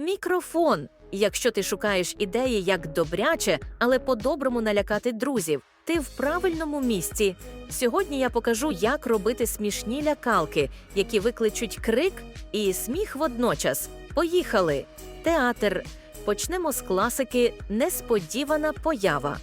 Мікрофон. Якщо ти шукаєш ідеї, як добряче, але по-доброму налякати друзів, ти в правильному місці. Сьогодні я покажу, як робити смішні лякалки, які викличуть крик і сміх водночас. Поїхали! Театр. Почнемо з класики Несподівана поява.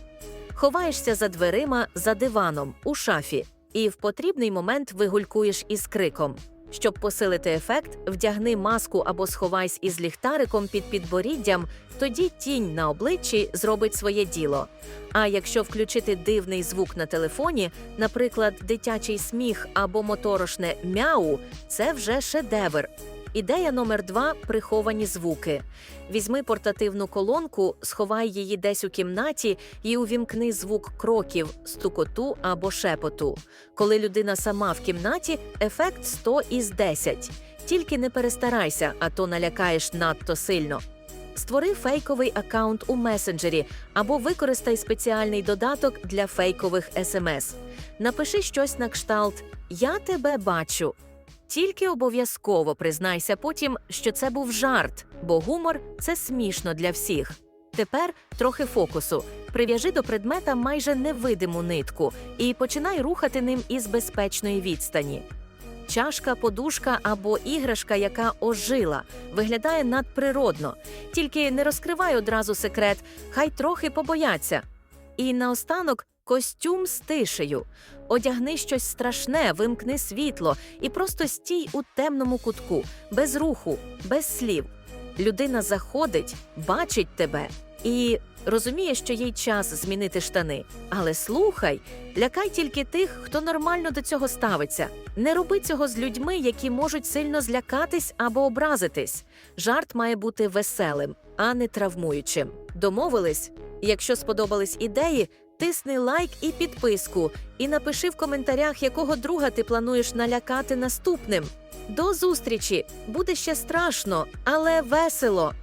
Ховаєшся за дверима, за диваном, у шафі, і в потрібний момент вигулькуєш із криком. Щоб посилити ефект, вдягни маску або сховайся із ліхтариком під підборіддям, тоді тінь на обличчі зробить своє діло. А якщо включити дивний звук на телефоні, наприклад, дитячий сміх або моторошне мяу, це вже шедевр. Ідея номер два приховані звуки. Візьми портативну колонку, сховай її десь у кімнаті і увімкни звук кроків, стукоту або шепоту. Коли людина сама в кімнаті, ефект 100 із 10. Тільки не перестарайся, а то налякаєш надто сильно. Створи фейковий аккаунт у месенджері або використай спеціальний додаток для фейкових смс. Напиши щось на кшталт Я тебе бачу. Тільки обов'язково признайся потім, що це був жарт, бо гумор це смішно для всіх. Тепер трохи фокусу. Прив'яжи до предмета майже невидиму нитку і починай рухати ним із безпечної відстані. Чашка, подушка або іграшка, яка ожила, виглядає надприродно. Тільки не розкривай одразу секрет, хай трохи побояться. І наостанок костюм з тишею. Одягни щось страшне, вимкни світло і просто стій у темному кутку, без руху, без слів. Людина заходить, бачить тебе і розуміє, що їй час змінити штани. Але слухай, лякай тільки тих, хто нормально до цього ставиться. Не роби цього з людьми, які можуть сильно злякатись або образитись. Жарт має бути веселим, а не травмуючим. Домовились? Якщо сподобались ідеї, тисни лайк і підписку, і напиши в коментарях, якого друга ти плануєш налякати наступним. До зустрічі! Буде ще страшно, але весело.